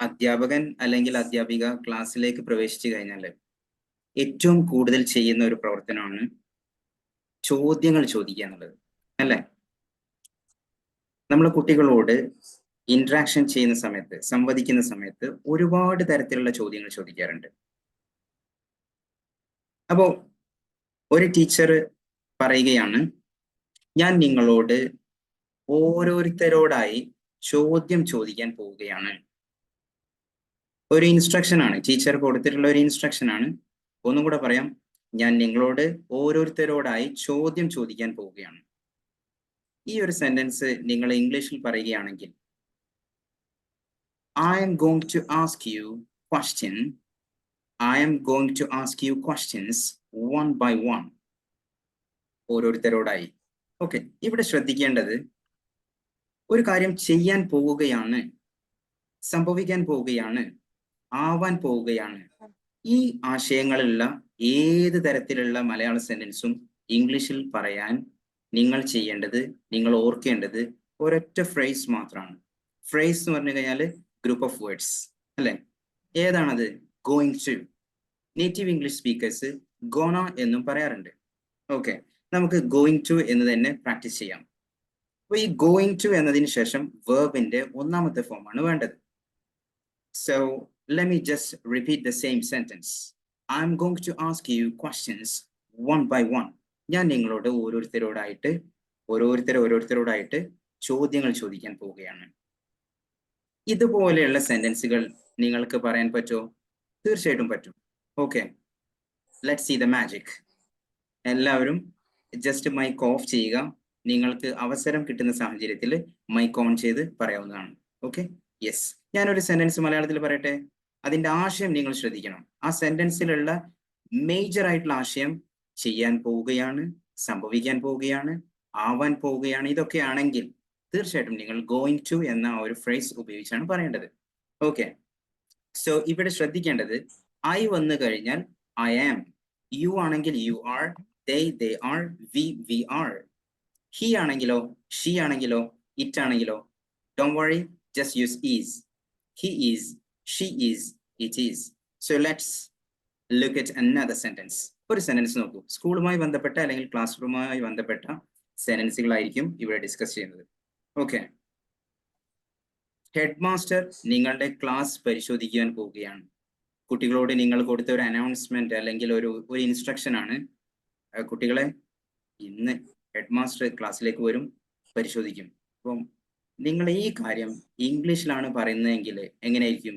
അധ്യാപകൻ അല്ലെങ്കിൽ അധ്യാപിക ക്ലാസ്സിലേക്ക് പ്രവേശിച്ചു കഴിഞ്ഞാൽ ഏറ്റവും കൂടുതൽ ചെയ്യുന്ന ഒരു പ്രവർത്തനമാണ് ചോദ്യങ്ങൾ ചോദിക്കുക എന്നുള്ളത്. അല്ലേ? നമ്മൾ കുട്ടികളോട് ഇന്ററാക്ഷൻ ചെയ്യുന്ന സമയത്ത് സംവദിക്കുന്ന സമയത്ത് ഒരുപാട് തരത്തിലുള്ള ചോദ്യങ്ങൾ ചോദിക്കാറുണ്ട്. അപ്പോ ഒരു ടീച്ചർ പറയുകയാണ് ഞാൻ നിങ്ങളോട് ഓരോരുത്തരോടായി ചോദ്യം ചോദിക്കാൻ പോവുകയാണ്. ഒരു ഇൻസ്ട്രക്ഷൻ ആണ്. ടീച്ചർ കൊടുത്തിട്ടുള്ള ഒരു ഇൻസ്ട്രക്ഷൻ ആണ്. ഒന്നും കൂടെ പറയാം. ഞാൻ നിങ്ങളോട് ഓരോരുത്തരോടായി ചോദ്യം ചോദിക്കാൻ പോവുകയാണ്. ഈ ഒരു സെന്റൻസ് നിങ്ങൾ ഇംഗ്ലീഷിൽ പറയുകയാണെങ്കിൽ I'm going to ask you question I'm going to ask you questions one by one ഓരോരുത്തരോടായി. Okay ഇവിടെ ശ്രദ്ധിക്കേണ്ടത് ഒരു കാര്യം ചെയ്യാൻ പോവുകയാണ് സംഭവിക്കാൻ പോവുകയാണ്. ആവാൻ പോവുകയാണ്. ഈ ആശയങ്ങളിലുള്ള ഏത് തരത്തിലുള്ള മലയാള സെന്റൻസും ഇംഗ്ലീഷിൽ പറയാൻ നിങ്ങൾ ചെയ്യേണ്ടത് നിങ്ങൾ ഓർക്കേണ്ടത് ഒരൊറ്റ ഫ്രേസ് മാത്രമാണ്. ഫ്രേസ് എന്ന് പറഞ്ഞു കഴിഞ്ഞാൽ ഗ്രൂപ്പ് ഓഫ് വേർഡ്സ് അല്ലെ? ഏതാണത്? Going to native English speakers gonna എന്നും പറയാറുണ്ട്. ഓക്കെ നമുക്ക് ഗോയിങ് ടു എന്ന് തന്നെ പ്രാക്ടീസ് ചെയ്യാം. അപ്പൊ ഈ ഗോയിങ് ടു എന്നതിന് ശേഷം വേർബിന്റെ ഒന്നാമത്തെ ഫോമാണ് വേണ്ടത്. So let me just repeat the same sentence. I'm going to ask you questions one by one. ഞാൻ നിങ്ങളോട് ഓരോരുത്തരോടായിട്ട് ഓരോരുത്തർ ഓരോരുത്തരോടായിട്ട് ചോദ്യങ്ങൾ ചോദിക്കാൻ പോവുകയാണ്. ഇതുപോലെയുള്ള സെന്റൻസുകൾ നിങ്ങൾക്ക് പറയാൻ പറ്റുമോ തീർച്ചയായിട്ടും പറ്റും. Okay let see the magic എല്ലാവരും ജസ്റ്റ് മൈക്ക് ഓഫ് ചെയ്യുക. നിങ്ങൾക്ക് അവസരം കിട്ടുന്ന സാഹചര്യത്തിൽ മൈക്ക് ഓൺ ചെയ്ത് പറയാവുന്നതാണ്. ഓക്കെ യെസ് ഞാനൊരു സെന്റൻസ് മലയാളത്തിൽ പറയട്ടെ? അതിന്റെ ആശയം നിങ്ങൾ ശ്രദ്ധിക്കണം. ആ സെന്റൻസിലുള്ള മേജർ ആയിട്ടുള്ള ആശയം ചെയ്യാൻ പോവുകയാണ് സംഭവിക്കാൻ പോവുകയാണ് ആവാൻ പോവുകയാണ്. ഇതൊക്കെ ആണെങ്കിൽ തീർച്ചയായിട്ടും നിങ്ങൾ ഗോയിങ് ടു എന്ന ഒരു ഫ്രേസ് ഉപയോഗിച്ചാണ് പറയേണ്ടത്. ഓക്കെ സോ ഇവിടെ ശ്രദ്ധിക്കേണ്ടത് ഐ വന്നു കഴിഞ്ഞാൽ ഐ ആം യു ആണെങ്കിൽ you are they they are we we are he ആണെങ്കിലോ ഷീ ആണെങ്കിലോ ഇറ്റ് ആണെങ്കിലോ don't worry just use is he is she is it is so let's look at another sentence ഒരു sentence നോക്കൂ. സ്കൂളുമായി ബന്ധപ്പെട്ട അല്ലെങ്കിൽ class റൂമുമായി ബന്ധപ്പെട്ട സെന്റൻസുകളായിരിക്കും ഇവിടെ ഡിസ്കസ് ചെയ്യുന്നത്. ഓക്കെ ഹെഡ് മാസ്റ്റർ നിങ്ങളുടെ ക്ലാസ് പരിശോധിക്കുവാൻ പോവുകയാണ്. കുട്ടികളോട് നിങ്ങൾ കൊടുത്ത ഒരു അനൗൺസ്മെന്റ് അല്ലെങ്കിൽ ഒരു ഒരു ഇൻസ്ട്രക്ഷൻ ആണ്. കുട്ടികളെ ഇന്ന് ഹെഡ് മാസ്റ്റർ ക്ലാസ്സിലേക്ക് വരും പരിശോധിക്കും. അപ്പം നിങ്ങൾ ഈ കാര്യം ഇംഗ്ലീഷിലാണ് പറയുന്നതെങ്കിൽ എങ്ങനെയായിരിക്കും?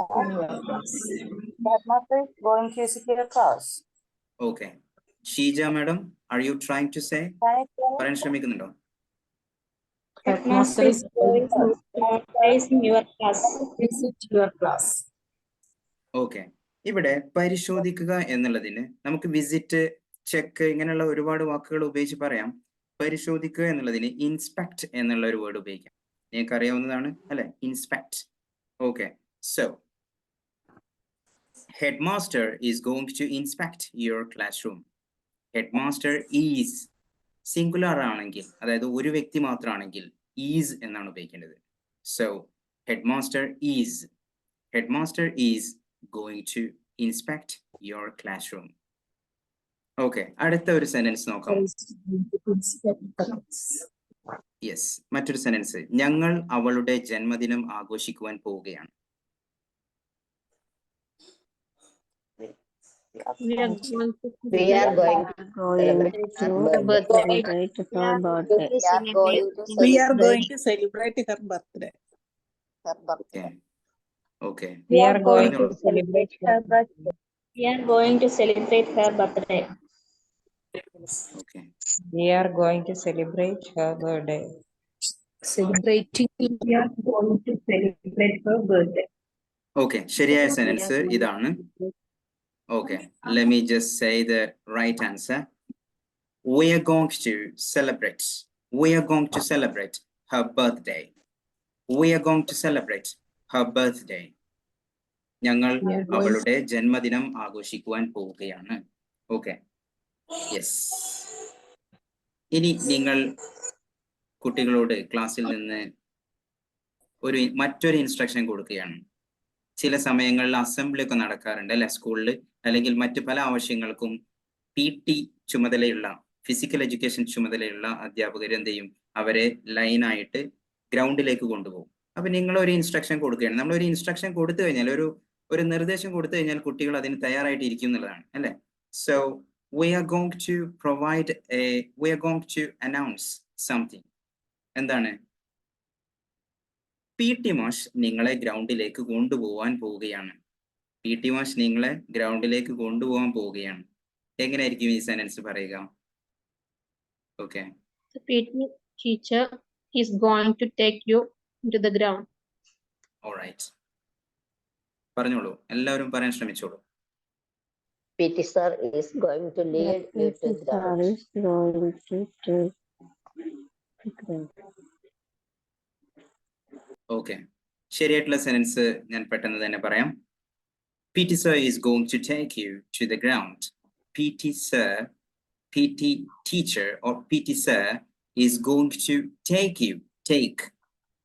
Yes Headmaster is going to visit class. Okay. Sheeja madam are you trying to say പറയാൻ ശ്രമിക്കുന്നുണ്ടോ Headmaster is going to your class. Visit your class. Okay ഇവിടെ പരിശോധിക്കുക എന്നുള്ളതിന് നമുക്ക് വിസിറ്റ് ചെക്ക് ഇങ്ങനെയുള്ള ഒരുപാട് വാക്കുകൾ ഉപയോഗിച്ച് പറയാം. പരിശോധിക്കുക എന്നുള്ളതിന് ഇൻസ്പെക്ട് എന്നുള്ള ഒരു വേർഡ് ഉപയോഗിക്കാം. നിങ്ങൾക്ക് അറിയാവുന്നതാണ് അല്ലെ? Inspect okay so headmaster is going to inspect your classroom headmaster is singular ആണെങ്കിൽ അതായത് ഒരു വ്യക്തി മാത്രമാണെങ്കിൽ ഈസ് എന്നാണ് ഉപയോഗിക്കേണ്ടത്. So headmaster is headmaster is going to inspect your classroom. Okay അടുത്ത ഒരു സെന്റൻസ് നോക്കാം. യെസ് മറ്റൊരു സെന്റൻസ് ഞങ്ങൾ അവളുടെ ജന്മദിനം ആഘോഷിക്കുവാൻ പോവുകയാണ്. We are going to. We are going to celebrate her birthday. We are going to celebrate her birthday. her birthday. Okay. We are going to celebrate her birthday. We are going to celebrate her birthday. Okay. We are going to celebrate her birthday. Celebrating. We are going to celebrate her birthday. Okay ശരിയായ sentence ഇതാണ് okay let me just say the right answer we are going to celebrate. We are going to celebrate her birthday. We are going to celebrate her birthday. ഞങ്ങൾ അവളുടെ ജന്മദിനം ആഘോഷിക്കുവാൻ പോവുകയാണ്. Okay yes ഇനി നിങ്ങൾ കുട്ടികളോട് ക്ലാസ്സിൽ നിന്ന് ഒരു മറ്റൊരു ഇൻസ്ട്രക്ഷൻ കൊടുക്കുകയാണ്. ചില സമയങ്ങളിൽ അസംബ്ലി ഒക്കെ നടക്കാറുണ്ട് അല്ലെ? സ്കൂളിൽ അല്ലെങ്കിൽ മറ്റു പല ആവശ്യങ്ങൾക്കും പി ടി ചുമതലയുള്ള ഫിസിക്കൽ എഡ്യൂക്കേഷൻ ചുമതലയുള്ള അധ്യാപകർ എന്ത് ചെയ്യും? അവരെ ലൈനായിട്ട് ഗ്രൗണ്ടിലേക്ക് കൊണ്ടുപോകും. അപ്പൊ നിങ്ങൾ ഒരു ഇൻസ്ട്രക്ഷൻ കൊടുക്കുകയാണ്. നമ്മൾ ഒരു ഇൻസ്ട്രക്ഷൻ കൊടുത്തു കഴിഞ്ഞാൽ ഒരു ഒരു നിർദ്ദേശം കൊടുത്തു കഴിഞ്ഞാൽ കുട്ടികൾ അതിന് തയ്യാറായിട്ട് ഇരിക്കും എന്നുള്ളതാണ് അല്ലെ? So we are going to provide a we are going to announce something എന്താണ്? പി ടി മാഷ് നിങ്ങളെ ഗ്രൗണ്ടിലേക്ക് കൊണ്ടുപോകാൻ പോവുകയാണ്. പി ടി മാഷ് നിങ്ങളെ ഗ്രൗണ്ടിലേക്ക് കൊണ്ടുപോകാൻ പോവുകയാണ്. എങ്ങനെയായിരിക്കും ഈ സെന്റൻസ് പറയുക? Okay is going to take you into the ground. Alright പറഞ്ഞോളൂ. എല്ലാവരും പറയാൻ ശ്രമിച്ചോളൂ. PT sir is going to lead you to ground. going to take. Okay ശരിയായിട്ടുള്ള സെന്റൻസ് ഞാൻ പെട്ടെന്ന് തന്നെ പറയാം. P sir is going to take you to the ground. PT sir, PT teacher or PT sir is going to take you, take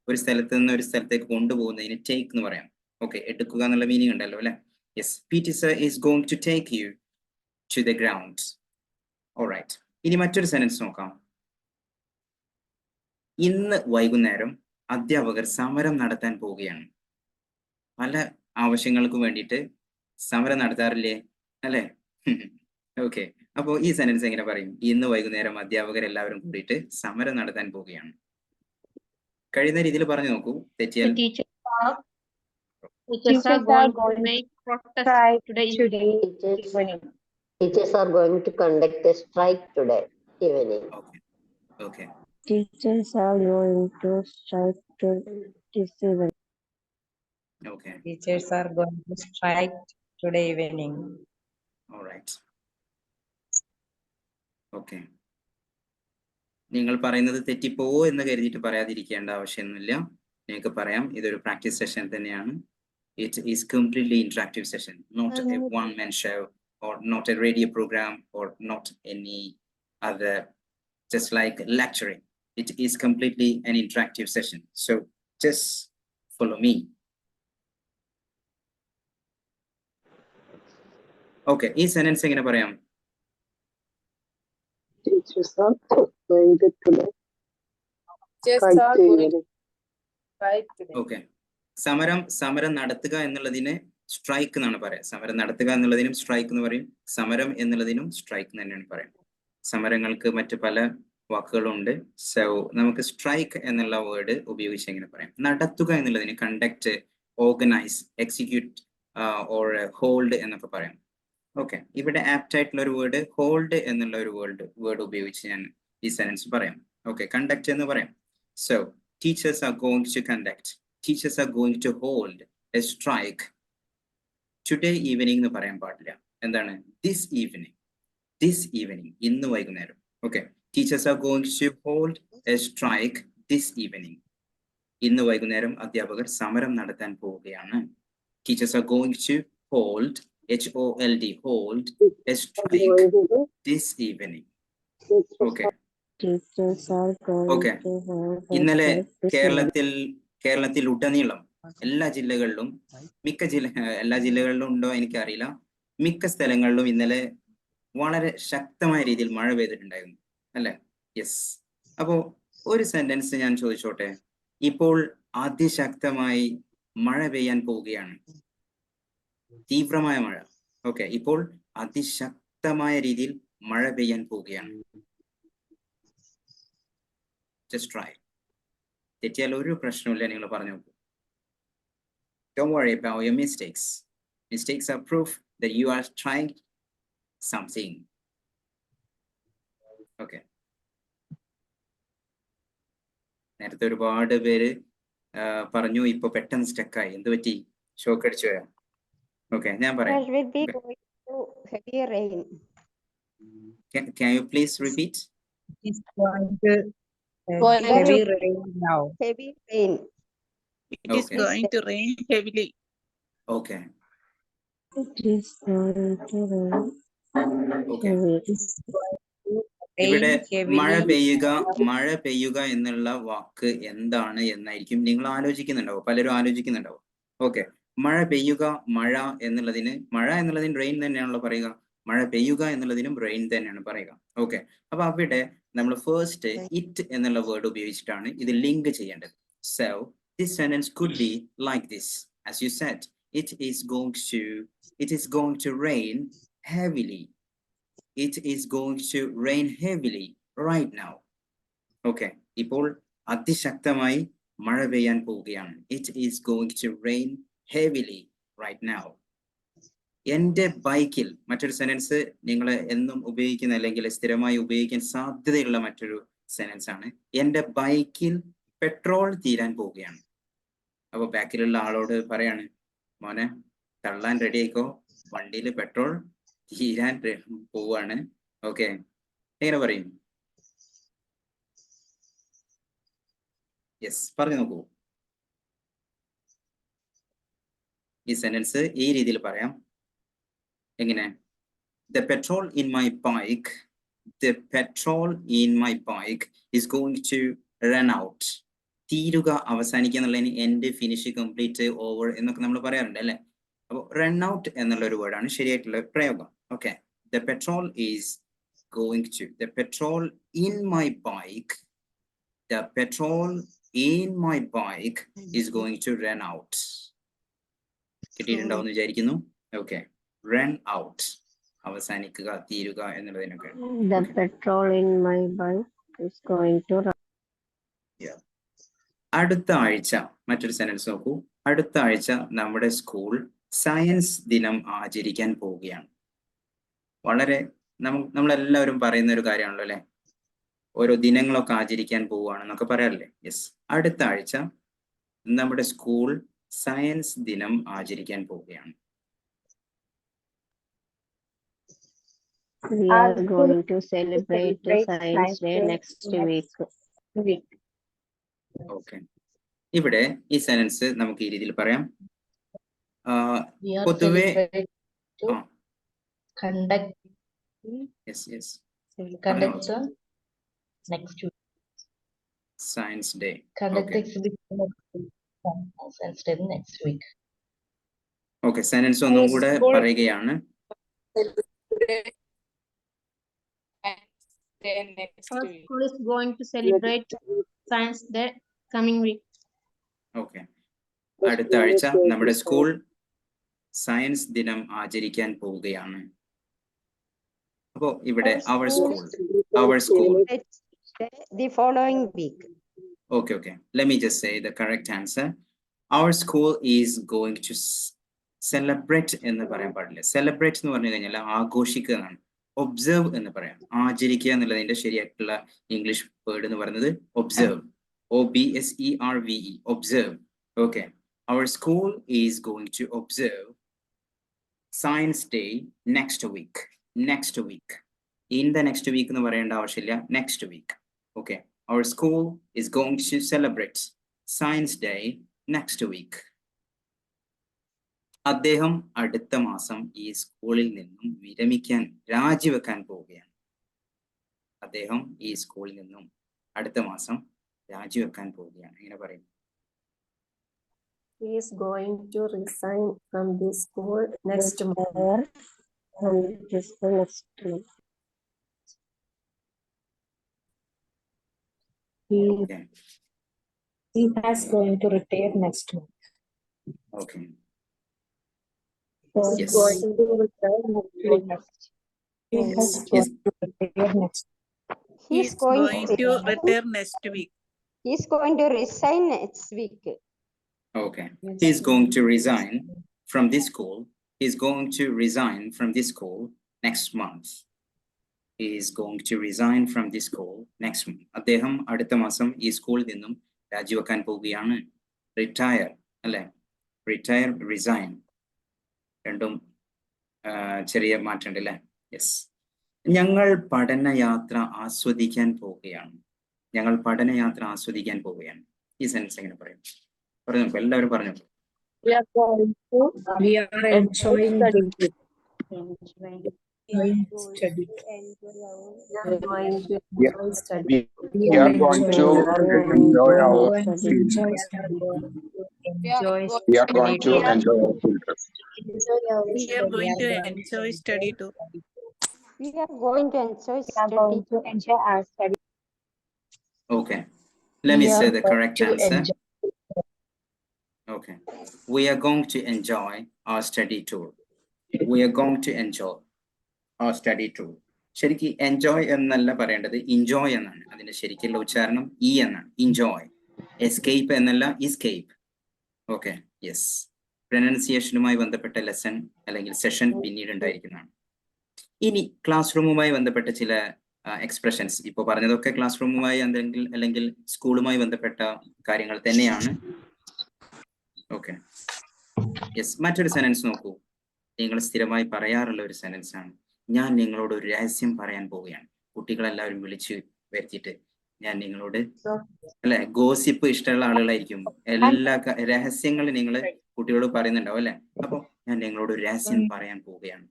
ഒരു സ്ഥലത്ത് നിന്ന് ഒരു സ്ഥലത്തേക്ക് കൊണ്ടുപോകുന്നതിന് ടേക്ക് എന്ന് പറയാം. ഓക്കെ എടുക്കുക എന്നുള്ള മീനിങ് ഉണ്ടല്ലോ അല്ലെ? Yes P T sir is going to take you to the ground alright ഇനി മറ്റൊരു സെൻസ് നോക്കാം. ഇന്ന് വൈകുന്നേരം അധ്യാപകർ സമരം നടത്താൻ പോവുകയാണ്. പല ആവശ്യങ്ങൾക്കും വേണ്ടിയിട്ട് സമരം നടത്താറില്ലേ? അല്ലെ? ഓക്കെ അപ്പോ ഈ സെന്റൻസ് എങ്ങനെ പറയും? ഇന്ന് വൈകുന്നേരം അധ്യാപകർ എല്ലാവരും കൂടിയിട്ട് സമരം നടത്താൻ പോവുകയാണ്. കഴിയുന്ന രീതിയിൽ പറഞ്ഞു നോക്കൂ. തെറ്റിയാൽ teachers are going to strike today evening. Alright okay നിങ്ങൾ പറയുന്നത് തെറ്റിപ്പോവോ എന്ന് കരുതിയിട്ട് പറയാതിരിക്കേണ്ട ആവശ്യമൊന്നുമില്ല നിങ്ങൾക്ക് പറയാം ഇതൊരു പ്രാക്ടീസ് സെഷൻ തന്നെയാണ് it is completely interactive session not a one man show or not a radio program or not any other just like lecturing it is completely an interactive session so just follow me Okay ഈ sentence എങ്ങനെ പറയാം. Okay സമരം സമരം നടത്തുക എന്നുള്ളതിനെ strike എന്നാണ് പറയാം. സമരം നടത്തുക എന്നുള്ളതിനും സ്ട്രൈക്ക് എന്ന് പറയും. സമരം എന്നുള്ളതിനും സ്ട്രൈക്ക് എന്ന് തന്നെയാണ് പറയാം സമരങ്ങൾക്ക് മറ്റു പല വാക്കുകളുണ്ട്. സോ നമുക്ക് സ്ട്രൈക്ക് എന്നുള്ള വേർഡ് ഉപയോഗിച്ച് എങ്ങനെ പറയാം? നടത്തുക എന്നുള്ളതിന് conduct organise execute or hold എന്നൊക്കെ പറയാം. ഓക്കെ ഇവിടെ ആപ്റ്റ് ആയിട്ടുള്ള ഒരു വേർഡ് ഹോൾഡ് എന്നുള്ള ഒരു വേർഡ് വേർഡ് ഉപയോഗിച്ച് ഞാൻ ഈ സെൻസ് പറയാം. ഓക്കെ കണ്ടക്ട് എന്ന് പറയാം. So teachers are going to conduct teachers are going to hold a strike today evening എന്ന് പറയാൻ പാടില്ല. എന്താണ്? ദിസ് ഈവനിങ് ദിസ് ഈവനിങ് ഇന്ന് വൈകുന്നേരം. Okay teachers are going to hold a strike this evening ഇന്ന് വൈകുന്നേരം അധ്യാപകർ സമരം നടത്താൻ പോവുകയാണ്. Teachers are going to hold the hold a strike this evening. Okay. Okay. hold ഇന്നലെ. കേരളത്തിൽ കേരളത്തിൽ ഉടനീളം എല്ലാ ജില്ലകളിലും മിക്ക ജില്ല എല്ലാ ജില്ലകളിലും ഉണ്ടോ എനിക്കറിയില്ല മിക്ക സ്ഥലങ്ങളിലും ഇന്നലെ വളരെ ശക്തമായ രീതിയിൽ മഴ പെയ്തിട്ടുണ്ടായിരുന്നു അല്ലെ യെസ് അപ്പോ ഒരു സെന്റൻസ് ഞാൻ ചോദിച്ചോട്ടെ ഇപ്പോൾ അതിശക്തമായി മഴ പെയ്യാൻ പോവുകയാണ് തീവ്രമായ മഴ. ഓക്കെ ഇപ്പോൾ അതിശക്തമായ രീതിയിൽ മഴ പെയ്യാൻ പോവുകയാണ്. ജസ്റ്റ് ട്രൈ തെറ്റിയാൽ ഒരു പ്രശ്നമില്ല നിങ്ങൾ പറഞ്ഞു. Mistakes. Are proof that you are trying something. Okay. നേരത്തെ ഒരുപാട് പേര് പറഞ്ഞു ഇപ്പൊ പെട്ടെന്ന് സ്റ്റക്കായി എന്ത് പറ്റി? ഷോക്ക് അടിച്ചു പോയോ ഓക്കെ ഞാൻ പറയാം Can, will be please going to heavy rain. Can you please repeat It's going to uh, Going heavy rain now. Heavy rain. It is Okay. going to rain heavily. Okay. It is going to rain Okay. to rain ഇവിടെ heavily. മഴ പെയ്യുക മഴ പെയ്യുക എന്നുള്ള വാക്ക് എന്താണ് എന്നായിരിക്കും നിങ്ങൾ ആലോചിക്കുന്നുണ്ടാവും പലരും ആലോചിക്കുന്നുണ്ടാവും okay മഴ പെയ്യുക മഴ എന്നുള്ളതിന് മഴ എന്നുള്ളതിന് റെയിൻ തന്നെയാണല്ലോ പറയുക. മഴ പെയ്യുക എന്നുള്ളതിനും റെയിൻ തന്നെയാണ് പറയുക. ഓക്കെ അപ്പൊ അവിടെ നമ്മൾ ഫസ്റ്റ് ഇറ്റ് എന്നുള്ള വേർഡ് ഉപയോഗിച്ചിട്ടാണ് ഇത് ലിങ്ക് ചെയ്യേണ്ടത്. So this sentence could be like this as you said it is going to it is going to rain heavily it is going to rain heavily right now. Okay ഇപ്പോൾ അതിശക്തമായി മഴ പെയ്യാൻ പോവുകയാണ്. It is going to rain heavily right now എന്റെ ബൈക്കിൽ മറ്റൊരു സെനൻസ് നിങ്ങൾ എന്നും ഉപയോഗിക്കുന്ന അല്ലെങ്കിൽ സ്ഥിരമായി ഉപയോഗിക്കാൻ സാധ്യതയുള്ള മറ്റൊരു സെനൻസ് ആണ്. എന്റെ ബൈക്കിൽ പെട്രോൾ തീരാൻ പോവുകയാണ്. അപ്പോൾ ബാക്കിലുള്ള ആളോട് പറയാണ് മോനെ തള്ളാൻ റെഡി ആയിക്കോ? വണ്ടിയിൽ പെട്രോൾ തീരാൻ പോവാണ്. ഓക്കെ എങ്ങനെ പറയും? യെസ് പറഞ്ഞു നോക്കൂ. ഈ സെന്റൻസ് ഈ രീതിയിൽ പറയാം. എങ്ങനെ? The petrol in my bike the petrol in my bike is going to run out തീരുക അവസാനിക്കുക എന്നുള്ളതിന് എൻഡ് ഫിനിഷ് കംപ്ലീറ്റ് ഓവർ എന്നൊക്കെ നമ്മൾ പറയാറുണ്ട് അല്ലെ? അപ്പോൾ റൺ ഔട്ട് എന്നുള്ള ഒരു വേർഡാണ് ശരിയായിട്ടുള്ള പ്രയോഗം. Okay the petrol is going to the petrol in my bike the petrol in my bike is going to run out കിട്ടിയിട്ടുണ്ടാവും വിചാരിക്കുന്നു. ഓക്കെ റൺ ഔട്ട് അവസാനിക്കുക തീരുക എന്നുള്ളതിനൊക്കെ. The Okay. petrol in my bike is going to run. അടുത്ത ആഴ്ച മറ്റൊരു sentence നോക്കൂ. അടുത്ത ആഴ്ച നമ്മുടെ സ്കൂൾ സയൻസ് ദിനം ആചരിക്കാൻ പോവുകയാണ്. വളരെ നമ്മ നമ്മളെല്ലാവരും പറയുന്ന ഒരു കാര്യമാണല്ലോ അല്ലെ? ഓരോ ദിനങ്ങളൊക്കെ ആചരിക്കാൻ പോവുകയാണെന്നൊക്കെ പറയാറില്ലേ? യെസ് അടുത്ത ആഴ്ച നമ്മുടെ സ്കൂൾ സയൻസ് ദിനം ആചരിക്കാൻ പോവുകയാണ്. ഇവിടെ ഈ സെനൻസ് നമുക്ക് ഈ രീതിയിൽ പറയാം. പൊതുവെ Science Day Next week. Okay sentence ഒന്നും കൂടെ പറയുകയാണ് Then next Our week. school is going to celebrate Science Day coming week. Okay അടുത്ത ആഴ്ച നമ്മുടെ സ്കൂൾ സയൻസ് ദിനം ആചരിക്കാൻ പോവുകയാണ് അപ്പോ ഇവിടെ അവർ school our school The following week. Okay, okay. Let me just say the correct answer. Our school is going to celebrate എന്ന് പറയാൻ പാടില്ല. സെലിബ്രേറ്റ് എന്ന് പറഞ്ഞു കഴിഞ്ഞാൽ ആഘോഷിക്കുക എന്നാണ് ഒബ്സർവ് എന്ന് പറയാം. ആചരിക്കുക എന്നുള്ളതിന്റെ ശരിയായിട്ടുള്ള ഇംഗ്ലീഷ് വേർഡ് എന്ന് പറയുന്നത് observe O B S E R V E observe okay our school is going to observe Science Day next week next week in the next week എന്ന് പറയേണ്ട ആവശ്യമില്ല. Next week okay our school is going to celebrate Science Day next week. അദ്ദേഹം അടുത്ത മാസം ഈ സ്കൂളിൽ നിന്നും വിരമിക്കാൻ രാജിവെക്കാൻ പോവുകയാണ് അദ്ദേഹം ഈ സ്കൂളിൽ നിന്നും അടുത്ത മാസം രാജിവെക്കാൻ പോവുകയാണ് ഇങ്ങനെ പറയും He is going to resign from this school next month. Or from this the next month. He, Okay. he has going to retire next month. Okay. He is Yes. going to retire next week. He has Yes. going to retire next. He is going to return next week. He's going to resign next week. Okay. He is going to resign from this school. He is going to resign from this school next month. He is going to resign from this next next month. അദ്ദേഹം അടുത്ത മാസം ഈ സ്കൂളിൽ നിന്നും രാജിവെക്കാൻ പോവുകയാണ്. Retire അല്ലെ? Retire resign രണ്ടും ചെറിയ മാറ്റമുണ്ട് അല്ലേ? യെസ് ഞങ്ങൾ പഠനയാത്ര ആസ്വദിക്കാൻ പോവുകയാണ്. ഞങ്ങൾ പഠനയാത്ര ആസ്വദിക്കാൻ പോവുകയാണ്. ഈ സെൻസ് എങ്ങനെ പറയും? പറഞ്ഞു എല്ലാവരും പറഞ്ഞു. We are going to We are enjoying study. the study. Going to enjoy study. We are going to enjoy our enjoy study. We are going to enjoy our children. We are going to enjoy study too. We are going to enjoy We are going study. to enjoy our study. Okay. Let me say the correct answer. Okay. We are going to enjoy our study tour. We are going to enjoy our study to ശരിക്ക് enjoy എന്നല്ല പറയേണ്ടത് ഇൻജോയ് എന്നാണ്. അതിന്റെ ശരിക്കുള്ള ഉച്ചാരണം E എന്നാണ്. ഇൻജോയ് escape എന്നല്ല ഇസ്കേപ്പ് okay yes പ്രൊനൗൺസിയേഷനുമായി ബന്ധപ്പെട്ട ലെസൺ അല്ലെങ്കിൽ സെഷൻ പിന്നീട് ഉണ്ടായിരിക്കുന്നതാണ്. ഇനി ക്ലാസ് റൂമുമായി ബന്ധപ്പെട്ട ചില എക്സ്പ്രഷൻസ് ഇപ്പോൾ പറഞ്ഞതൊക്കെ ക്ലാസ് റൂമുമായി എന്തെങ്കിൽ അല്ലെങ്കിൽ സ്കൂളുമായി ബന്ധപ്പെട്ട കാര്യങ്ങൾ തന്നെയാണ്. ഓക്കെ യെസ് മറ്റൊരു സെനൻസ് നോക്കൂ. നിങ്ങൾ സ്ഥിരമായി പറയാറുള്ള ഒരു സെനൻസ് ആണ്. ഞാൻ നിങ്ങളോട് ഒരു രഹസ്യം പറയാൻ പോവുകയാണ്. കുട്ടികളെല്ലാവരും വിളിച്ച് വരുത്തിയിട്ട് ഞാൻ നിങ്ങളോട് അല്ലെ ഗോസിപ്പ് ഇഷ്ടമുള്ള ആളുകളായിരിക്കും. എല്ലാ രഹസ്യങ്ങളും നിങ്ങൾ കുട്ടികളോട് പറയുന്നുണ്ടാവും അല്ലെ? അപ്പൊ ഞാൻ നിങ്ങളോട് ഒരു രഹസ്യം പറയാൻ പോവുകയാണ്.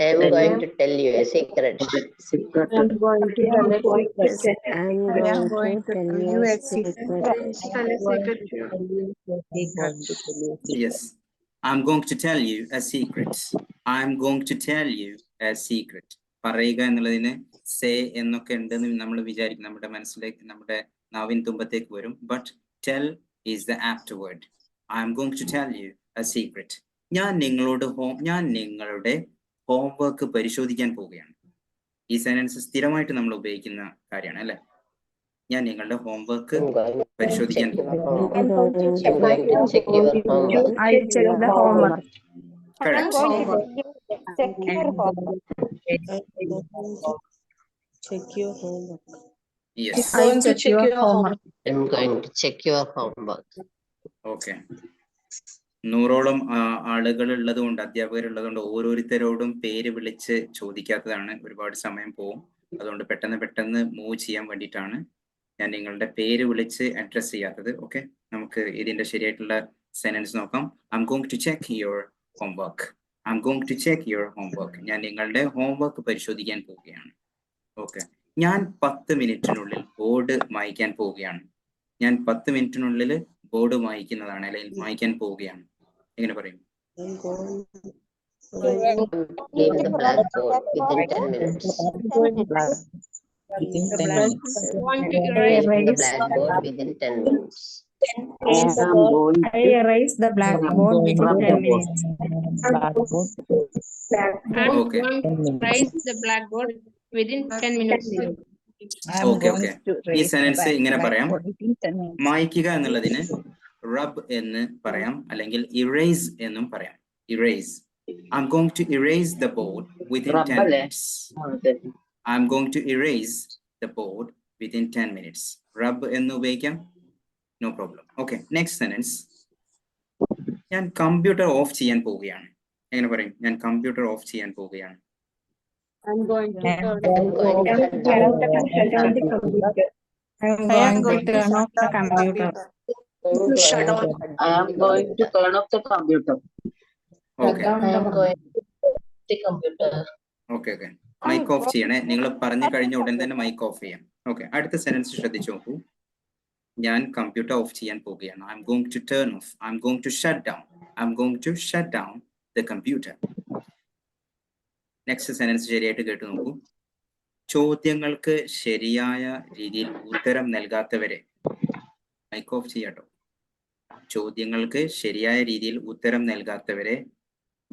I am going to tell you a secret. I am going to tell a secret. I am going to tell you a secret. Yes I'm going to tell you a secret I'm going to tell you a secret പറയുക എന്നുള്ളതിന് say എന്നൊക്കെ ഉണ്ടെന്ന് നമ്മൾ വിചാരിക്കും. നമ്മുടെ മനസ്സിലേക്ക് നമ്മുടെ നാവിൻ തുമ്പത്തേക്ക് വരും. But tell is the apt word I'm going to tell you a secret ഞാൻ നിങ്ങളോട് ഹോം ഞാൻ നിങ്ങളുടെ ഹോംവർക്ക് പരിശോധിക്കാൻ പോവുകയാണ്. ഈ സെനൻസ് സ്ഥിരമായിട്ട് നമ്മൾ ഉപയോഗിക്കുന്ന കാര്യമാണ് അല്ലെ? ഞാൻ നിങ്ങളുടെ ഹോംവർക്ക് പരിശോധിക്കാൻ ഓക്കെ നൂറോളം ആളുകൾ ആളുകളുള്ളത് കൊണ്ട് അധ്യാപകരുള്ളത് കൊണ്ട് ഓരോരുത്തരോടും പേര് വിളിച്ച് ചോദിക്കാത്തതാണ് ഒരുപാട് സമയം പോവും അതുകൊണ്ട് പെട്ടെന്ന് പെട്ടെന്ന് മൂവ് ചെയ്യാൻ വേണ്ടിയിട്ടാണ് ഞാൻ നിങ്ങളുടെ പേര് വിളിച്ച് അഡ്രസ് ചെയ്യാത്തത് ഓക്കെ നമുക്ക് ഇതിന്റെ ശരിയായിട്ടുള്ള സെനൻസ് നോക്കാം. I'm going going to check your homework I'm going to check your homework ഞാൻ നിങ്ങളുടെ ഹോംവർക്ക് പരിശോധിക്കാൻ പോവുകയാണ്. ഓക്കെ ഞാൻ പത്ത് മിനിറ്റിനുള്ളിൽ ബോർഡ് മായ്ക്കാൻ പോവുകയാണ്. ഞാൻ പത്ത് മിനിറ്റിനുള്ളിൽ ബോർഡ് മായ്ക്കുന്നതാണ് അല്ലെങ്കിൽ മായ്ക്കാൻ പോവുകയാണ്. എങ്ങനെ പറയും? Leave the blackboard within 10 minutes. Within ten black- minutes. Leave the blackboard within ten minutes. I erase the blackboard within ten minutes. Blackboard. I'm Okay. going Ten to minutes. raise the blackboard within ten minutes. I'm Okay, going okay. to ഈ raise the sentence black- ഇങ്ങനെ പറയാം. blackboard within ten minutes. മായ്ക്കുക എന്നുള്ളതിന് റബ് എന്ന് പറയാം അല്ലെങ്കിൽ erase എന്നും പറയാം erase I am going to erase the board within ten minutes I am going to erase the board within ten minutes rub എന്ന് ഉപയോഗിക്കാം no problem okay next sentence ഞാൻ computer off ചെയ്യാൻ പോവുകയാണ് എങ്ങനെ പറയും ഞാൻ കമ്പ്യൂട്ടർ ഓഫ് ചെയ്യാൻ പോവുകയാണ് I'm going to I'm turn I'm going to shut down. I'm going to turn off the computer. Shut down. I am going to turn off the computer. Okay I am going to the computer. Okay okay Mike off ചെയ്യണേ. നിങ്ങൾ പറഞ്ഞു കഴിഞ്ഞ ഉടൻ തന്നെ mic off ചെയ്യാം. Okay അടുത്ത സെനൻസ് ശ്രദ്ധിച്ചു നോക്കൂ. ഞാൻ കമ്പ്യൂട്ടർ ഓഫ് ചെയ്യാൻ പോവുകയാണ്. I'm going to turn off I'm going to shut down I'm going to shut down the computer next sentence ശരിയായിട്ട് കേട്ടു നോക്കൂ. ചോദ്യങ്ങൾക്ക് ശരിയായ രീതിയിൽ ഉത്തരം നൽകാത്തവരെ മൈക്ക് ഓഫ് ചെയ്യാട്ടോ ചോദ്യങ്ങൾക്ക് ശരിയായ രീതിയിൽ ഉത്തരം നൽകാത്തവരെ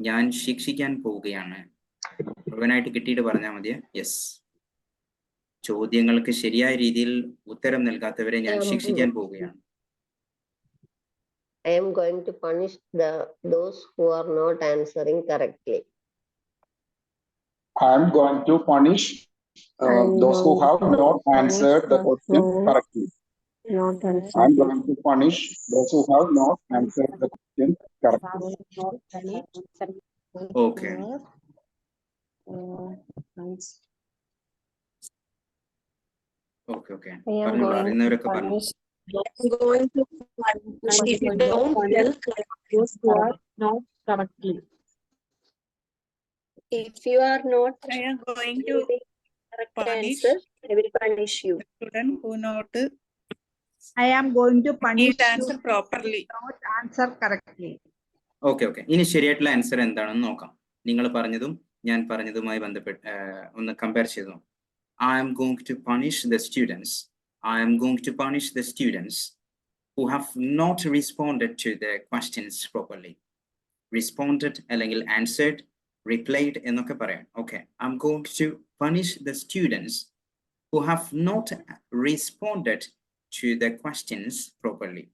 ഞാൻ ശിക്ഷിക്കാൻ പോവുകയാണ്. മുഴുവനായിട്ട് കിട്ടിയിട്ട് പറഞ്ഞാൽ മതിയെ യെസ് ചോദ്യങ്ങൾക്ക് ശരിയായ രീതിയിൽ ഉത്തരം നൽകാത്തവരെ ഞാൻ ശിക്ഷിക്കാൻ പോവുകയാണ് I am going to punish the, those who are not answering correctly. I am going to punish uh, those who have not answered the question correctly. not I am going to punish those who have not answered the question correctly. Okay. Okay okay I am പറഞ്ഞോളൂ going to അറിയുന്നവരൊക്കെ പറഞ്ഞു punish I'm going to punish if you don't tell correctly, you are not correctly. If you are not I am going to correct punish answer, I will punish you. student who not I am going to punish answer properly. not answer correctly. Okay okay ഇനി ശരിയായിട്ടുള്ള answer എന്താണെന്ന് നോക്കാം നിങ്ങൾ പറഞ്ഞതും ഞാൻ പറഞ്ഞതുമായി ബന്ധപ്പെട്ട് ഒന്ന് compare ചെയ്തു. I'm going to punish the students I'm going to punish the students who have not responded to the questions properly responded അല്ലെങ്കിൽ ആൻസേർഡ് റിപ്ലൈഡ് എന്നൊക്കെ പറയാം. Okay I'm going to punish the students who have not responded to the questions properly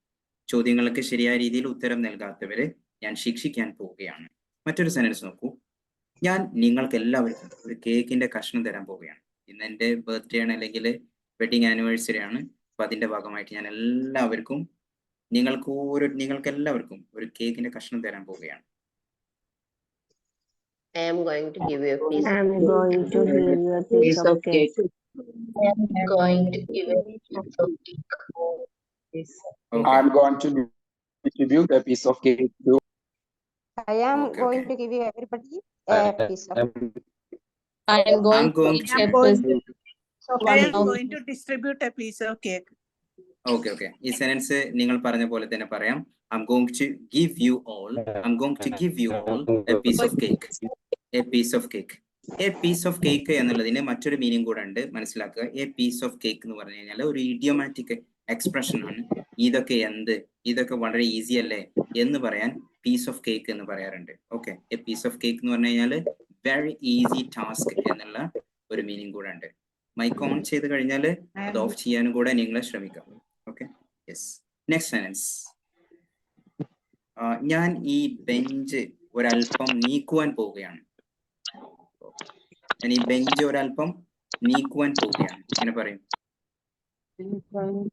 ചോദ്യങ്ങൾക്ക് ശരിയായ രീതിയിൽ ഉത്തരം നൽകാത്തവരെ ഞാൻ ശിക്ഷിക്കാൻ പോവുകയാണ്. മറ്റൊരു സെന്റൻസ് നോക്കൂ. ഞാൻ നിങ്ങൾക്ക് എല്ലാവർക്കും ഒരു കേക്കിന്റെ കഷ്ണം തരാൻ പോവുകയാണ് ഇന്ന് എന്റെ ബർത്ത്ഡേ ആണ് അല്ലെങ്കിൽ വെഡിങ് ആനിവേഴ്സറി ആണ് അപ്പൊ അതിന്റെ ഭാഗമായിട്ട് ഞാൻ എല്ലാവർക്കും നിങ്ങൾക്ക് ഓരോ നിങ്ങൾക്ക് എല്ലാവർക്കും ഒരു കേക്കിന്റെ കഷ്ണം തരാൻ പോവുകയാണ് I am going to give you a piece. I am going to give you a piece of cake. I am going to give you a piece of cake. Okay. am going to distribute a piece of cake I am Okay, going okay. to give you everybody Uh, a piece of I am I'm going going to to- give I am of going to distribute a piece of cake. Okay okay ഈ sentence നിങ്ങൾ പറഞ്ഞ പോലെ തന്നെ പറയാം. I going to give you all I going to give you all a piece of cake a piece of cake a piece of cake എന്നുള്ളതിന് മറ്റൊരു meaning കൂടെ ഉണ്ട്. മനസ്സിലാക്കുക. എ പീസ് ഓഫ് കേക്ക് എന്ന് പറഞ്ഞു കഴിഞ്ഞാൽ ഒരു ഇഡിയോമാറ്റിക് എക്സ്പ്രഷൻ ആണ്. ഇതൊക്കെ എന്ത്? ഇതൊക്കെ വളരെ ഈസി അല്ലേ? എന്ന് പറയാൻ പീസ് ഓഫ് കേക്ക് എന്ന് പറയാറുണ്ട്. Okay a piece of cake എന്ന് പറഞ്ഞു കഴിഞ്ഞാൽ വെരി ഈസി ടാസ്ക് എന്നുള്ള ഒരു മീനിങ് കൂടെ ഉണ്ട്. മൈക്ക് ഓൺ ചെയ്ത് കഴിഞ്ഞാൽ അത് ഓഫ് ചെയ്യാനും കൂടെ നിങ്ങൾ ശ്രമിക്കാം. ഓക്കെ യെസ് നെക്സ്റ്റ് സെനൻസ് ഞാൻ ഈ ബെഞ്ച് ഒരല്പം നീക്കുവാൻ പോവുകയാണ്. ഞാൻ ഈ ബെഞ്ച് ഒരല്പം നീക്കുവാൻ പോവുകയാണ്. ഇങ്ങനെ പറയും. I'm going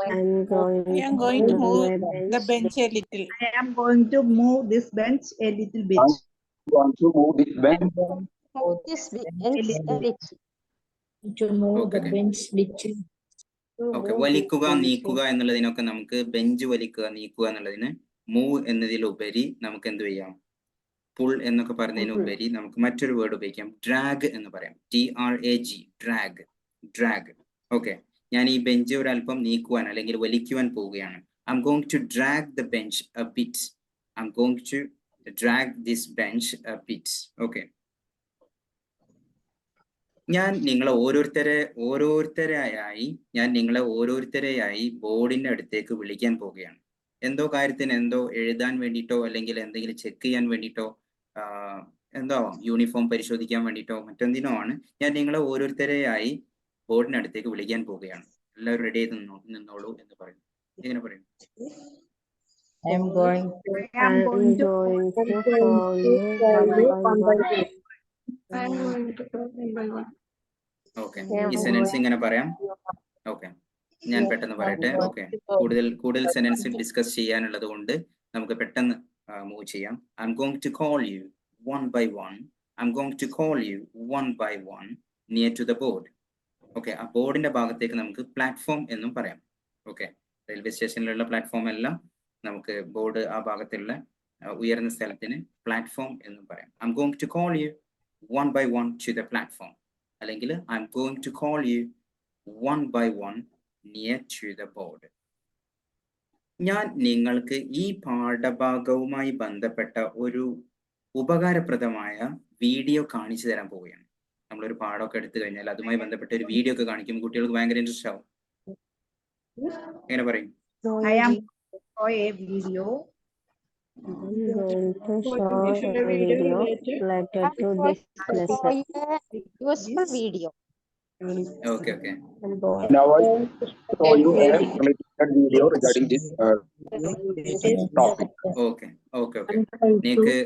I am going to move the bench a little. I am going to move this bench a little bit. I'm going to move this bench Move this bench a little. To move Okay, the okay. bench little. To okay move വലിക്കുക bench. നീക്കുക എന്നുള്ളതിനൊക്കെ നമുക്ക് bench വലിക്കുക നീക്കുക എന്നുള്ളതിന് move എന്നതിലുപരി നമുക്ക് എന്ത് ചെയ്യാം പുൾ എന്നൊക്കെ പറയുന്നതിനുപരി നമുക്ക് മറ്റൊരു വേർഡ് ഉപയോഗിക്കാം ഡ്രാഗ് എന്ന് പറയാം T R A G drag drag okay ഞാൻ ഈ ബെഞ്ച് ഒരു അല്പം നീക്കുവാൻ അല്ലെങ്കിൽ വലിക്കുവാൻ പോവുകയാണ്. I going to drag the bench a bit I going to drag this bench a bit okay ഞാൻ നിങ്ങളെ ഓരോരുത്തരെ ഓരോരുത്തരെയായി ഞാൻ നിങ്ങളെ ഓരോരുത്തരെയായി ബോർഡിന്റെ അടുത്തേക്ക് വിളിക്കാൻ പോവുകയാണ്. എന്തോ കാര്യത്തിന് എന്തോ എഴുതാൻ വേണ്ടിയിട്ടോ അല്ലെങ്കിൽ എന്തെങ്കിലും ചെക്ക് ചെയ്യാൻ വേണ്ടിയിട്ടോ എന്താവാം എന്തോ യൂണിഫോം പരിശോധിക്കാൻ വേണ്ടിയിട്ടോ മറ്റെന്തിനോ ആണ്. ഞാൻ നിങ്ങളെ ഓരോരുത്തരെയായി ബോർഡിനടുത്തേക്ക് വിളിക്കാൻ പോവുകയാണ്. എല്ലാവരും റെഡി ആയിട്ട് നിന്നോ നിന്നോളൂ എന്ന് പറയുന്നു. എങ്ങനെ പറയും I am going to, I am I'm going to going call you one. by one. I going to go one by one. Okay ഈ സെന്റൻസ് ഇങ്ങനെ പറയാം. ഓക്കെ ഞാൻ പെട്ടെന്ന് പറയട്ടെ. ഓക്കെ കൂടുതൽ കൂടുതൽ സെനൻസ് ഡിസ്കസ് ചെയ്യാനുള്ളത് കൊണ്ട് നമുക്ക് പെട്ടെന്ന് മൂവ് ചെയ്യാം. I'm going to call you one by one I'm going to call you one by one near to the board okay ആ ബോർഡിന്റെ ഭാഗത്തേക്ക് നമുക്ക് പ്ലാറ്റ്ഫോം എന്നും പറയാം. ഓക്കെ റെയിൽവേ സ്റ്റേഷനിലുള്ള പ്ലാറ്റ്ഫോം എല്ലാം നമുക്ക് ബോർഡ് ആ ഭാഗത്തുള്ള ഉയർന്ന സ്ഥലത്തിന് പ്ലാറ്റ്ഫോം എന്നും പറയാം. I'm going to call you one by one to the platform അല്ലെങ്കിൽ I'm going to call you one by one near to the board ഞാൻ നിങ്ങൾക്ക് ഈ പാഠഭാഗവുമായി ബന്ധപ്പെട്ട ഒരു ഉപകാരപ്രദമായ വീഡിയോ കാണിച്ചു തരാൻ പോവുകയാണ്. നമ്മളൊരു പാഠമൊക്കെ എടുത്തു കഴിഞ്ഞാൽ അതുമായി ബന്ധപ്പെട്ട ഒരു വീഡിയോ ഒക്കെ കാണിക്കും കുട്ടികൾക്ക് ഭയങ്കര ഇൻട്രസ്റ്റ് ആവും. എങ്ങനെ പറയും? നിനക്ക്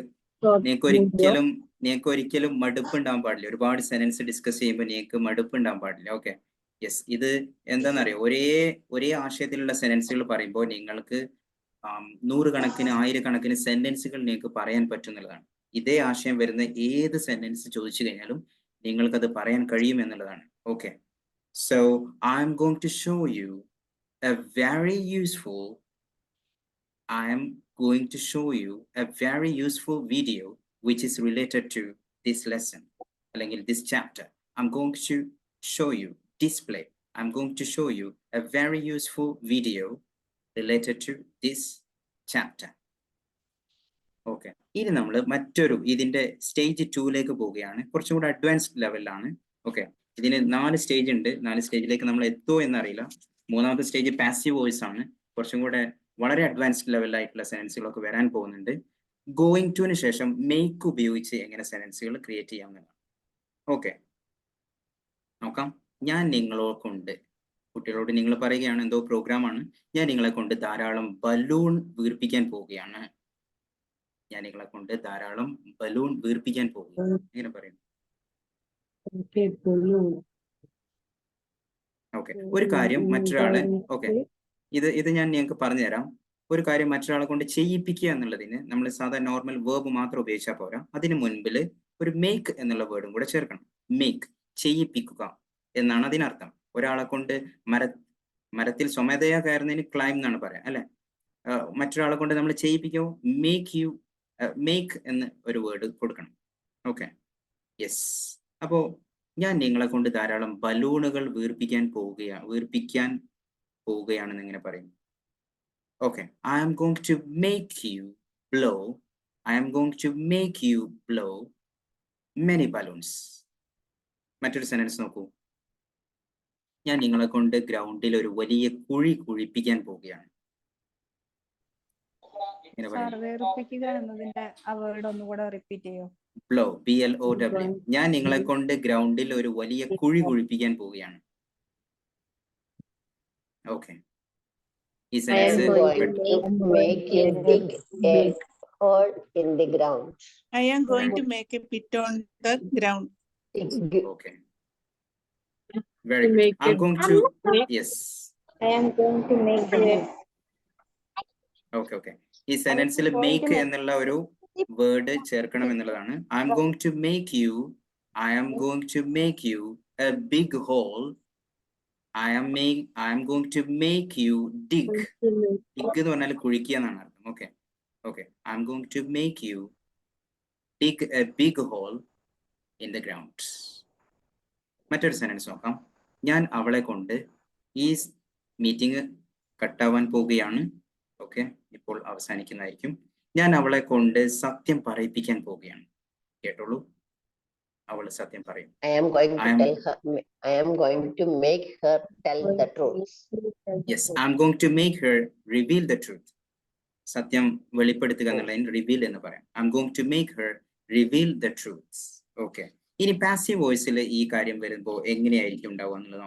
നിനക്ക് ഒരിക്കലും നിങ്ങൾക്ക് ഒരിക്കലും മടുപ്പ് ഉണ്ടാവാൻ പാടില്ല. ഒരുപാട് സെനൻസ് ഡിസ്കസ് ചെയ്യുമ്പോൾ നിങ്ങൾക്ക് മടുപ്പ് ഉണ്ടാവാൻ പാടില്ല. ഓക്കെ യെസ് ഇത് എന്താണെന്നറിയോ ഒരേ ഒരേ ആശയത്തിലുള്ള സെനൻസുകൾ പറയുമ്പോൾ നിങ്ങൾക്ക് നൂറുകണക്കിന് ആയിരക്കണക്കിന് സെന്റൻസുകൾ നിങ്ങൾക്ക് പറയാൻ പറ്റുന്നുള്ളതാണ്. ഇതേ ആശയം വരുന്ന ഏത് സെന്റൻസ് ചോദിച്ചു കഴിഞ്ഞാലും നിങ്ങൾക്കത് പറയാൻ കഴിയും എന്നുള്ളതാണ്. Okay so I'm going to show you a very useful I'm going to show you a very useful video which is related to this lesson, അല്ലെങ്കിൽ this chapter. I'm going to show you display. I'm going to show you a very useful video related to this chapter. Okay ഇനി നമ്മൾ മറ്റൊരു ഇതിന്റെ stage ടൂയിലേക്ക് പോവുകയാണ്. കുറച്ചും കൂടെ advanced ലെവലിലാണ് okay ഇതിന് നാല് സ്റ്റേജ് ഉണ്ട്. നാല് സ്റ്റേജിലേക്ക് നമ്മൾ എത്തുമോ എന്നറിയില്ല. മൂന്നാമത്തെ സ്റ്റേജ് പാസീവ് വോയിസ് ആണ്. കുറച്ചും കൂടെ വളരെ അഡ്വാൻസ്ഡ് ലെവലിലായിട്ടുള്ള സെൻസുകളൊക്കെ വരാൻ പോകുന്നുണ്ട്. ഗോയിങ് ടുവിന് ശേഷം മേക്ക് ഉപയോഗിച്ച് എങ്ങനെ സെനൻസുകൾ ക്രിയേറ്റ് ചെയ്യാവുന്നതാണ് ഓക്കെ നോക്കാം. ഞാൻ നിങ്ങളെ കൊണ്ട് കുട്ടികളോട് നിങ്ങൾ പറയുകയാണ് എന്തോ പ്രോഗ്രാമാണ് ഞാൻ നിങ്ങളെ കൊണ്ട് ധാരാളം ബലൂൺ വീർപ്പിക്കാൻ പോവുകയാണ്. ഞാൻ നിങ്ങളെ കൊണ്ട് ധാരാളം ബലൂൺ വീർപ്പിക്കാൻ പോവുകയാണ്. എങ്ങനെ പറയുന്നു. ഓക്കെ ഒരു കാര്യം മറ്റൊരാളെ ഓക്കെ ഇത് ഇത് ഞാൻ നിങ്ങൾക്ക് പറഞ്ഞുതരാം. ഒരു കാര്യം മറ്റൊരാളെ കൊണ്ട് ചെയ്യിപ്പിക്കുക എന്നുള്ളതിന് നമ്മൾ സാധാരണ നോർമൽ വേർബ് മാത്രം ഉപയോഗിച്ചാൽ പോരാ. അതിന് മുൻപിൽ ഒരു മേക്ക് എന്നുള്ള വേർഡും കൂടെ ചേർക്കണം. മേക്ക് ചെയ്യിപ്പിക്കുക എന്നാണ് അതിനർത്ഥം. ഒരാളെ കൊണ്ട് മര മരത്തിൽ സ്വമേധയാ കയറുന്നതിന് ക്ലൈം എന്നാണ് പറയാം അല്ലെ? മറ്റൊരാളെ കൊണ്ട് നമ്മൾ ചെയ്യിപ്പിക്കുമോ മേക്ക് യു മേക്ക് എന്ന് ഒരു വേർഡ് കൊടുക്കണം. ഓക്കെ യെസ് അപ്പോ ഞാൻ നിങ്ങളെ കൊണ്ട് ധാരാളം ബലൂണുകൾ വീർപ്പിക്കാൻ പോവുകയാണ് വീർപ്പിക്കാൻ പോവുകയാണെന്ന് ഇങ്ങനെ പറയും? Okay I am going to make you blow. I am going to make you blow many balloons. മറ്റൊരു സെന്റൻസ് നോക്കൂ. ഞാൻ നിങ്ങളെ കൊണ്ട് ഗ്രൗണ്ടിൽ ഒരു വലിയ കുഴി കുഴിപ്പിക്കാൻ പോവുകയാണ്. Blow B L O W ഞാൻ നിങ്ങളെ കൊണ്ട് ഗ്രൗണ്ടിൽ ഒരു വലിയ കുഴി കുഴിപ്പിക്കാൻ പോവുകയാണ്. Okay ഈ I am sense going to make you dig a hole in the ground. I am going to make a pit on the ground. Dig. Okay very good make I am it- going to yes I am going to make you a okay okay ഈ സെന്റൻസിൽ going to make make- എന്നുള്ള ഒരു word ചേർക്കണം എന്നുള്ളതാണ് I am going to make you I am going to make you a big hole I'm make I'm going to make you dig dig എന്ന് പറഞ്ഞാൽ കുഴിക്കുക എന്നാണ് അർത്ഥം. Okay okay I'm going to make you dig a big hole in the ground മറ്റൊരു sentence നോക്കാം. ഞാൻ അവളെ കൊണ്ട് ഈ മീറ്റിംഗ് കട്ടാവാൻ പോവുകയാണ്. ഓക്കെ ഇപ്പോൾ അവസാനിക്കുന്നതായിരിക്കും. ഞാൻ അവളെ കൊണ്ട് സത്യം പറയിപ്പിക്കാൻ പോവുകയാണ്. കേട്ടോളൂ. അവൾ സത്യം പറയും. I am going to I tell her, I am going to make her tell the truth. Yes I'm going to make her reveal the truth സത്യം വെളിപ്പെടുത്തുക എന്നുള്ളതിന് റിവീൽ എന്ന് പറയാം. I'm going to make her reveal the truth okay ഇനി passive വോയിസിൽ ഈ കാര്യം വരുമ്പോൾ എങ്ങനെയായിരിക്കും ഉണ്ടാവുക എന്നുള്ളത്